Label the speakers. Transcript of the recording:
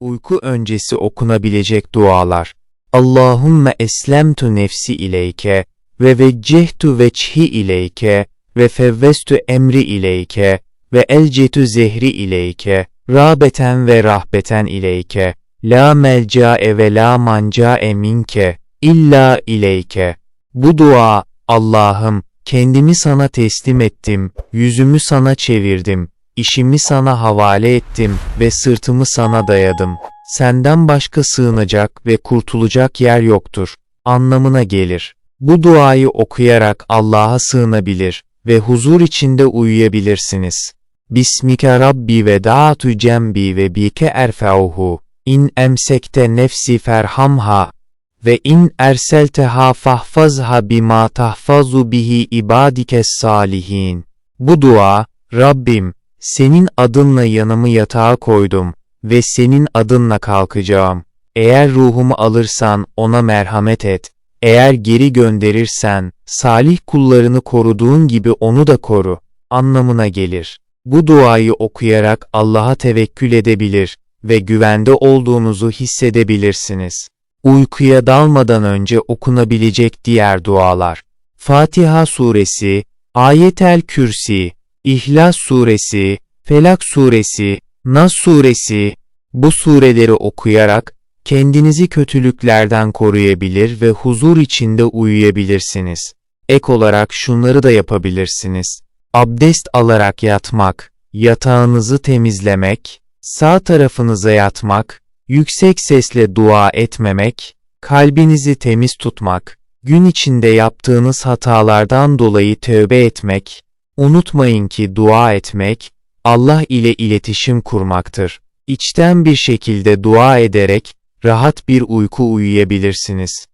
Speaker 1: Uyku öncesi okunabilecek dualar. Allahümme eslemtu nefsi ileyke ve veccehtu veçhi ileyke ve fevvestu emri ileyke ve elcetu zehri ileyke rağbeten ve rahbeten ileyke la melcae ve la mancae minke illa ileyke. Bu dua Allah'ım kendimi sana teslim ettim, yüzümü sana çevirdim, işimi sana havale ettim ve sırtımı sana dayadım. Senden başka sığınacak ve kurtulacak yer yoktur. Anlamına gelir. Bu duayı okuyarak Allah'a sığınabilir ve huzur içinde uyuyabilirsiniz. Bismike Rabbi ve da'atu cembi ve bike erfeuhu. İn emsekte nefsi ferhamha ve in erselteha fahfazha bima tahfazu bihi ibadikes salihin. Bu dua, Rabbim, senin adınla yanımı yatağa koydum ve senin adınla kalkacağım. Eğer ruhumu alırsan ona merhamet et. Eğer geri gönderirsen, salih kullarını koruduğun gibi onu da koru, anlamına gelir. Bu duayı okuyarak Allah'a tevekkül edebilir ve güvende olduğunuzu hissedebilirsiniz. Uykuya dalmadan önce okunabilecek diğer dualar. Fatiha suresi, Ayetel Kürsi, İhlas suresi, Felak suresi, Nas suresi, bu sureleri okuyarak kendinizi kötülüklerden koruyabilir ve huzur içinde uyuyabilirsiniz. Ek olarak şunları da yapabilirsiniz. Abdest alarak yatmak, yatağınızı temizlemek, sağ tarafınıza yatmak, yüksek sesle dua etmemek, kalbinizi temiz tutmak, gün içinde yaptığınız hatalardan dolayı tövbe etmek, unutmayın ki dua etmek, Allah ile iletişim kurmaktır. İçten bir şekilde dua ederek, rahat bir uyku uyuyabilirsiniz.